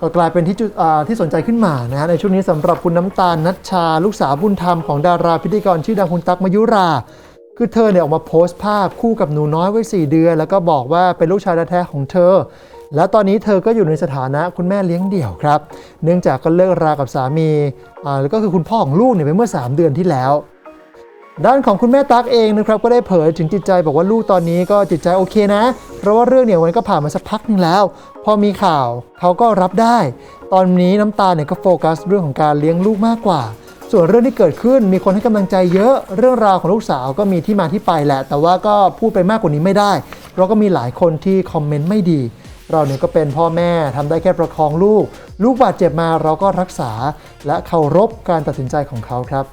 ก็กลายเป็นที่จุดที่สนใจขึ้นมานะฮะในช่วงนี้สำหรับคุณน้ำตาลนัชชา ลูกสาวบุญธรรมของดาราพิธีกรชื่อดังคุณตั๊กมายุรา คือเธอเนี่ยออกมาโพสต์ภาพคู่กับหนูน้อยวัย4เดือน แล้วก็บอกว่าเป็นลูกชายแท้ๆของเธอ และตอนนี้เธอก็อยู่ในสถานะคุณแม่เลี้ยงเดี่ยวครับ เนื่องจากก็เลิกรากับสามีอ่าแล้วก็คือคุณพ่อของลูกเนี่ยไปเมื่อ 3 เดือนที่แล้ว ด้านของคุณแม่ตั๊กเองนะครับก็ได้เผยถึงจิตใจบอกว่าลูกตอนนี้ก็จิตใจโอเคนะ เพราะว่าเรื่องเนี่ยมันก็ผ่านมาสักพักหนึงแล้ว พอมีข่าวเขาก็รับได้ ตอนนี้น้ำตาเนี่ยก็โฟกัสเรื่องของการเลี้ยงลูกมากกว่า ส่วนเรื่องที่เกิดขึ้นมีคนให้กำลังใจเยอะเรื่องราวของลูกสาวก็มีที่มาที่ไปแหละ แต่ว่าก็พูดไปมากกว่านี้ไม่ได้ เพราะก็มีหลายคนที่คอมเมนต์ไม่ดีเราเนี่ยก็เป็นพ่อแม่ทำได้แค่ประคองลูก ลูกบาดเจ็บมาเราก็รักษา และเคารพการตัดสินใจของเขาครับ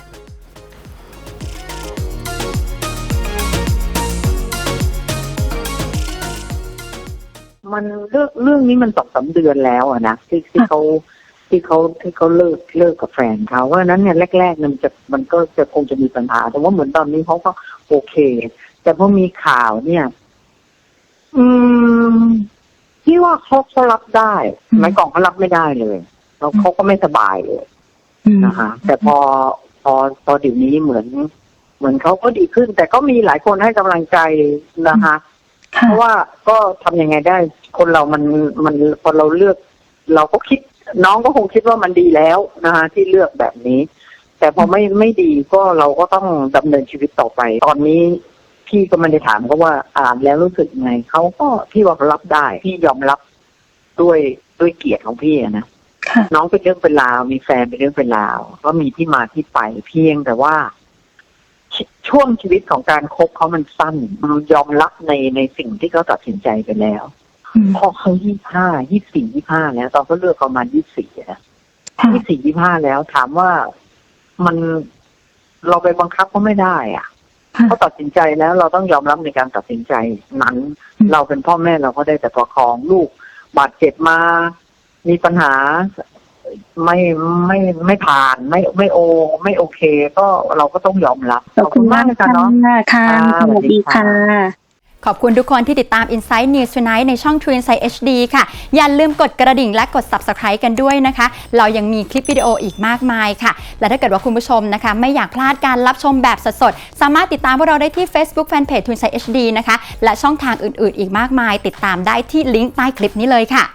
มันเรื่องเรื่องนี้มันสองสามเดือนแล้วอะนะที่ที่เขาที่เขาที่เขาเลิกเลิกกับแฟนเขาเพราะฉะนั้นเนี่ยแรกๆเนี่ยมันจะมันก็จะคงจะมีปัญหา แต่ว่าเหมือนตอนนี้เขาก็โอเค แต่พอมีข่าวเนี่ย อืมที่ว่าเขาเขารับได้อืมไม้กล่องเขารับไม่ได้เลยแล้วเขาก็ไม่สบายเลยอืมนะคะแต่พอพอพอเดี๋ยวนี้เหมือน เหมือนเขาก็ดีขึ้น แต่ก็มีหลายคนให้กำลังใจนะคะค่ะ เพราะว่าก็ทำยังไงได้ คนเรามันมันพอเราเลือก เราก็คิดน้องก็คงคิดว่ามันดีแล้วนะคะที่เลือกแบบนี้ แต่พอไม่ไม่ดีก็เราก็ต้องดำเนินชีวิตต่อไป ตอนนี้พี่ก็ไม่ได้ถามเขาว่าอ่านแล้วรู้สึกยังไงเขาก็พี่ว่าเขารับได้ พี่ยอมรับด้วยด้วยเกียรติของพี่อะนะค่ะน้องเป็นเรื่องเป็นราว มีแฟนเป็นเรื่องเป็นราว ก็มีที่มาที่ไปเพียงแต่ว่า ชช่วงชีวิตของการคบเขามันสั้นมันยอมรับในในสิ่งที่เขาตัดสินใจไปแล้วอืมพอเขายี่ห้ายี่สี่ยี่ห้าแล้วตอนเขาเลือกประมาณยี่สี่นะค่ะยี่สี่ยี่ห้าแล้ว ถามว่ามันเราไปบังคับเขาไม่ได้ อะค่ะเขาตัดสินใจแล้วเราต้องยอมรับในการตัดสินใจนั้นอืมเราเป็นพ่อแม่เราก็ได้แต่ประคองลูกบาดเจ็บมา มีปัญหา ไม่ไม่ไม่ผ่านไม่ไม่โอ ไม่โอเค ก็เราก็ต้องยอมรับขอบคุณมากนะค่ะเนาะค่ะค่ะสวัสดีค่ะขอบคุณทุกคนที่ติดตาม Inside News Tonight ในช่อง True Insight HD ค่ะ อย่าลืมกดกระดิ่งและกด Subscribe กันด้วยนะคะ เรายังมีคลิปวิดีโออีกมากมายค่ะ และถ้าเกิดว่าคุณผู้ชมนะคะ ไม่อยากพลาดการรับชมแบบสดๆ สามารถติดตามพวกเราได้ที่ Facebook Fanpage True Insight HD นะคะ และช่องทางอื่นๆ อีกมากมาย ติดตามได้ที่ลิงก์ใต้คลิปนี้เลยค่ะ